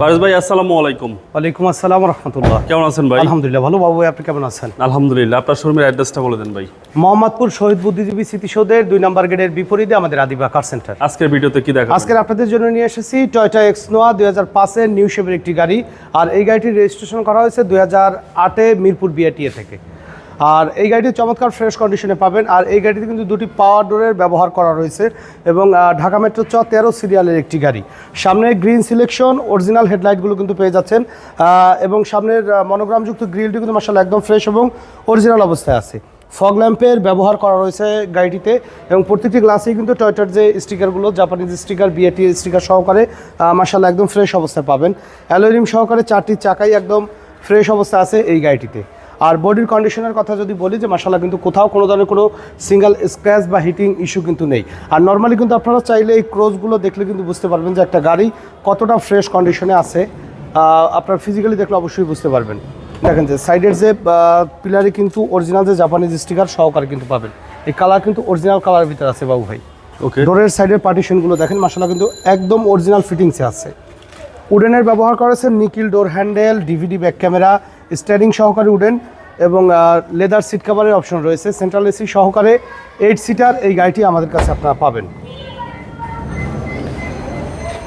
পারেশ ভাই আসসালামু আলাইকুম। ওয়ালাইকুম আসসালাম রহমতুল্লাহ। কেমন আছেন ভাই? আলহামদুলিল্লাহ ভালো বাবু আপনি কেমন আছেন? আলহামদুলিল্লাহ আপনার শোরুমের অ্যাড্রেসটা বলে দেন ভাই। মোহাম্মদপুর শহীদ বুদ্ধিজীবী স্মৃতিসৌধের দুই নম্বর গেটের বিপরীতে আমাদের আদিবা কার সেন্টার আজকের ভিডিওতে কি দেখা আজকের আপনাদের জন্য নিয়ে এসেছি টয়টা এক্স নোয়া দুই হাজার পাঁচের নিউ শেপের একটি গাড়ি। আর এই গাড়িটির রেজিস্ট্রেশন করা হয়েছে দুই হাজার আটে মিরপুর বিআরটিএ থেকে। আর এই গাড়িটি চমৎকার ফ্রেশ কন্ডিশনে পাবেন। আর এই গাড়িতে কিন্তু দুটি পাওয়ার ডোরের ব্যবহার করা রয়েছে এবং ঢাকা মেট্রো চ তেরো সিরিয়ালের একটি গাড়ি। সামনে গ্রিন সিলেকশন অরিজিনাল হেডলাইটগুলো কিন্তু পেয়ে যাচ্ছেন এবং সামনের মনোগ্রামযুক্ত গ্রিলটি কিন্তু মার্শাল একদম ফ্রেশ এবং অরিজিনাল অবস্থায় আছে। ফগ ল্যাম্পের ব্যবহার করা রয়েছে গাড়িটিতে এবং প্রত্যেকটি গ্লাসেই কিন্তু টয়টার যে স্টিকারগুলো জাপানিজ স্টিকার বিএটি স্টিকার সহকারে মার্শাল একদম ফ্রেশ অবস্থায় পাবেন। অ্যালোরিম সহকারে চারটি চাকাই একদম ফ্রেশ অবস্থায় আছে এই গাড়িটিতে। আর বডির কন্ডিশনের কথা যদি বলি যে মাসাল্লাহ কিন্তু কোথাও কোনো ধরনের কোনো সিঙ্গেল স্ক্র্যাচ বা হিটিং ইস্যু কিন্তু নেই। আর নর্মালি কিন্তু আপনারা চাইলে এই ক্রোজগুলো দেখলে কিন্তু বুঝতে পারবেন যে একটা গাড়ি কতটা ফ্রেশ কন্ডিশনে আছে। আপনার ফিজিক্যালি দেখলে অবশ্যই বুঝতে পারবেন। দেখেন যে সাইডের যে পিলারে কিন্তু অরিজিনাল যে জাপানিজ স্টিকার সহকারে কিন্তু পাবেন। এই কালার কিন্তু অরিজিনাল কালারের ভিতরে আছে বাবু ভাই। ওকে ডোরের সাইডের পার্টিশনগুলো দেখেন মাসাল্লাহ কিন্তু একদম অরিজিনাল ফিটিংসে আছে। উডেনের ব্যবহার করেছে nickel door handle DVD back camera steering সহকারে উডেন। এবং লেদার সিট কাভারের অপশন রয়েছে। সেন্ট্রাল এসি সহকারে এইট সিটার এই গাড়িটি আমাদের কাছে আপনারা পাবেন।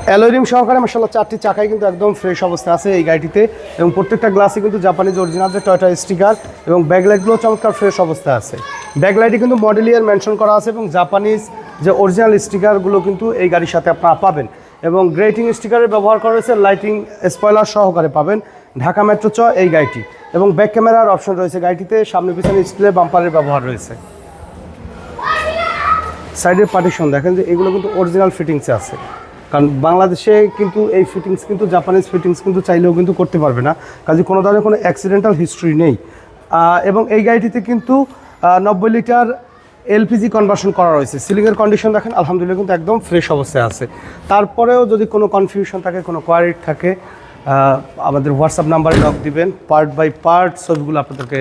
অ্যালোরিম সহকারে মাসাল্লাহ চারটি চাকাই কিন্তু একদম ফ্রেশ অবস্থায় আছে এই গাড়িটিতে এবং প্রত্যেকটা গ্লাসে কিন্তু জাপানিজ অরিজিনাল যে টয়টা স্টিকার এবং ব্যাকলাইটগুলো চমৎকার ফ্রেশ অবস্থায় আছে। ব্যাকলাইটে কিন্তু মডেল ইয়ার মেনশন করা আছে এবং জাপানিজ যে অরিজিনাল স্টিকারগুলো কিন্তু এই গাড়ির সাথে আপনারা পাবেন। এবং গ্রেটিং স্টিকারের ব্যবহার করা হয়েছে লাইটিং স্পয়লার সহকারে পাবেন। ঢাকা মেট্রো চ এই গাড়িটি এবং ব্যাক ক্যামেরার অপশন রয়েছে গাড়িটিতে সামনে পিছনে স্টিলের বাম্পারের ব্যবহার রয়েছে। সাইডের পার্টিশন দেখেন যে এগুলো কিন্তু অরিজিনাল ফিটিংসে আছে। কারণ বাংলাদেশে কিন্তু এই ফিটিংস কিন্তু জাপানিজ ফিটিংস কিন্তু চাইলেও কিন্তু করতে পারবে না। কাজে কোনো ধরনের কোনো অ্যাক্সিডেন্টাল হিস্ট্রি নেই। এবং এই গাড়িটিতে কিন্তু নব্বই লিটার এলপিজি কনভার্সন করা রয়েছে। সিলিংয়ের কন্ডিশন দেখেন, আলহামদুলিল্লাহ কিন্তু একদম ফ্রেশ অবস্থায় আছে। তারপরেও যদি কোনো কনফিউশন থাকে, কোনো কোয়ারিট থাকে আমাদের হোয়াটসঅ্যাপ নাম্বারে লক দিবেন। পার্ট বাই পার্ট ছবিগুলো আপনাদেরকে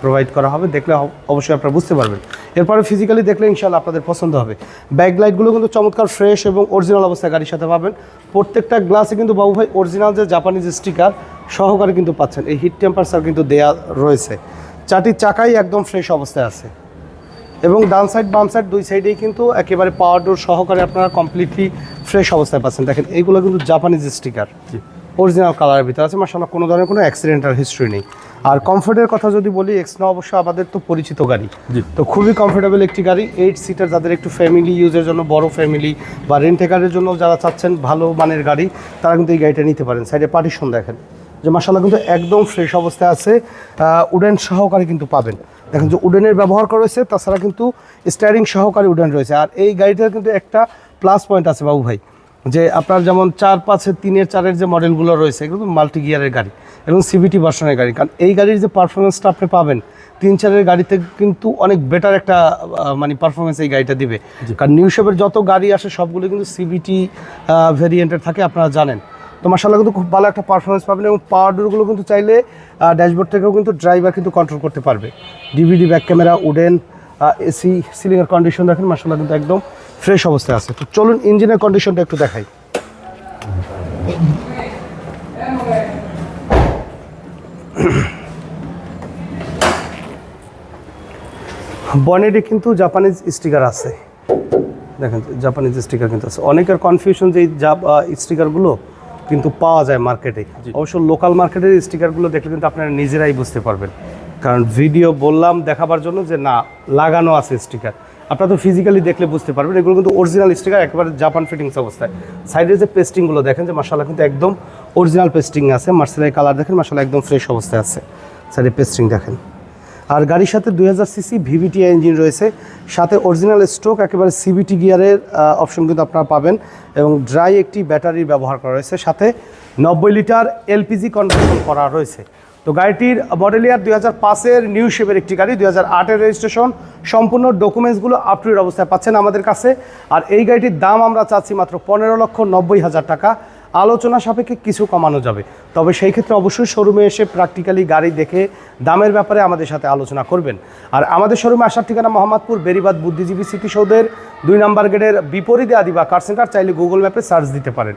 প্রোভাইড করা হবে। দেখলে অবশ্যই আপনারা বুঝতে পারবেন। এরপরে ফিজিক্যালি দেখলে ইনশাল্লাহ আপনাদের পছন্দ হবে। ব্যাক লাইটগুলো কিন্তু চমৎকার ফ্রেশ এবং অরিজিনাল অবস্থায় গাড়ির সাথে পাবেন। প্রত্যেকটা গ্লাসে কিন্তু বাবু ভাই অরিজিনাল যে জাপানিজ স্টিকার সহকারে কিন্তু পাচ্ছেন। এই হিট টেম্পারেচার কিন্তু দেয়া রয়েছে। চারটি চাকাই একদম ফ্রেশ অবস্থায় আছে। এবং ডান সাইড বাম সাইড দুই সাইডেই কিন্তু একেবারে পাওয়ার ডোর সহকারে আপনারা কমপ্লিটলি ফ্রেশ অবস্থায় পাচ্ছেন। দেখেন, এইগুলো কিন্তু জাপানিজ স্টিকার অরিজিনাল কালারের ভিতরে আছে। মাসাল্লাহ কোনো ধরনের কোনো অ্যাক্সিডেন্টাল হিস্ট্রি নেই। আর কমফোর্টের কথা যদি বলি এক্সনা অবশ্য আমাদের তো পরিচিত গাড়ি। তো খুবই কমফোর্টেবল একটি গাড়ি। এইট সিটার যাদের একটু ফ্যামিলি ইউজের জন্য বড় ফ্যামিলি বা রেন্টেকারের জন্য যারা চাচ্ছেন ভালো মানের গাড়ি তারা কিন্তু এই গাড়িটা নিতে পারেন। সাইডে পার্টিশন দেখেন। যে মাসাল্লাহ কিন্তু একদম ফ্রেশ অবস্থায় আছে। উডেন সহকারে কিন্তু পাবেন। দেখেন যে উডেনের ব্যবহার করা রয়েছে তাছাড়া কিন্তু স্টারিং সহকারে উডেন রয়েছে। আর এই গাড়িটার কিন্তু একটা প্লাস পয়েন্ট আছে বাবু ভাই। যে আপনার যেমন চার পাঁচের তিনের চারের যে মডেলগুলো রয়েছে এগুলো মাল্টি গিয়ারের গাড়ি এবং সিভিটি ভার্সনের গাড়ি। কারণ এই গাড়ির যে পারফরমেন্সটা আপনি পাবেন তিন চারের গাড়িতে কিন্তু অনেক বেটার একটা মানে পারফরমেন্স এই গাড়িটা দিবে। কারণ নিউ শেপের যত গাড়ি আসে সবগুলো কিন্তু সিভিটি ভেরিয়েন্টের থাকে আপনারা জানেন। তো মাসাল্লাহ কিন্তু খুব ভালো একটা পারফরমেন্স পাবেন এবং পাওয়ার ডোরগুলো কিন্তু চাইলে ড্যাশবোর্ড থেকেও কিন্তু ড্রাইভার কিন্তু কন্ট্রোল করতে পারবে। DVD back camera wooden AC সিলিংয়ের কন্ডিশন দেখেন মাসাল্লাহ কিন্তু একদম ফ্রেশ অবস্থায় আছে। তো চলুন ইঞ্জিনের কন্ডিশনটা একটু দেখাই। বনেটে কিন্তু জাপানিজ স্টিকার আছে। দেখেন জাপানিজ স্টিকার কিন্তু আছে। অনেকের কনফিউশন যে স্টিকারগুলো কিন্তু পাওয়া যায় মার্কেটে অবশ্য লোকাল মার্কেটের স্টিকারগুলো দেখলে কিন্তু আপনারা নিজেরাই বুঝতে পারবেন। কারণ ভিডিও বললাম দেখাবার জন্য যে না লাগানো আছে স্টিকার। আপনারা তো ফিজিক্যালি দেখলে বুঝতে পারবেন, এগুলো কিন্তু অরিজিনাল স্টিকার একেবারে জাপান ফিটিংস অবস্থায়। সাইডের যে পেস্টিংগুলো দেখেন যে মাসালা কিন্তু একদম অরিজিনাল পেস্টিং আছে মার্সেলাই কালার দেখেন মাসালা একদম ফ্রেশ অবস্থায় আছে। সাইডে পেস্টিং দেখেন। আর গাড়ির সাথে দুই হাজার সিসি ভিভিটি ইঞ্জিন রয়েছে, সাথে অরিজিনাল স্ট্রোক একেবারে সিবিটি গিয়ারের অপশন কিন্তু আপনারা পাবেন এবং ড্রাই একটি ব্যাটারির ব্যবহার করা রয়েছে, সাথে নব্বই লিটার এলপিজি কনভার্সন করা রয়েছে। তো গাড়িটির মডেল ইয়ার দুই হাজার পাঁচের নিউ শেপের একটি গাড়ি, দুই হাজার আটের রেজিস্ট্রেশন সম্পূর্ণ ডকুমেন্টসগুলো আপ টু অবস্থায় পাচ্ছেন আমাদের কাছে। আর এই গাড়িটির দাম আমরা চাচ্ছি মাত্র পনেরো লক্ষ নব্বই হাজার টাকা। আলোচনা সাপেক্ষে কিছু কমানো যাবে। তবে সেই ক্ষেত্রে অবশ্যই শোরুমে এসে প্র্যাকটিক্যালি গাড়ি দেখে দামের ব্যাপারে আমাদের সাথে আলোচনা করবেন। আর আমাদের শোরুমে আসার ঠিকানা মোহাম্মদপুর, বেরিবাদ বুদ্ধিজীবী স্মৃতিসৌধের দুই নম্বর গেটের বিপরীতে আদিবা কার সেন্টার চাইলে গুগল ম্যাপে সার্চ দিতে পারেন।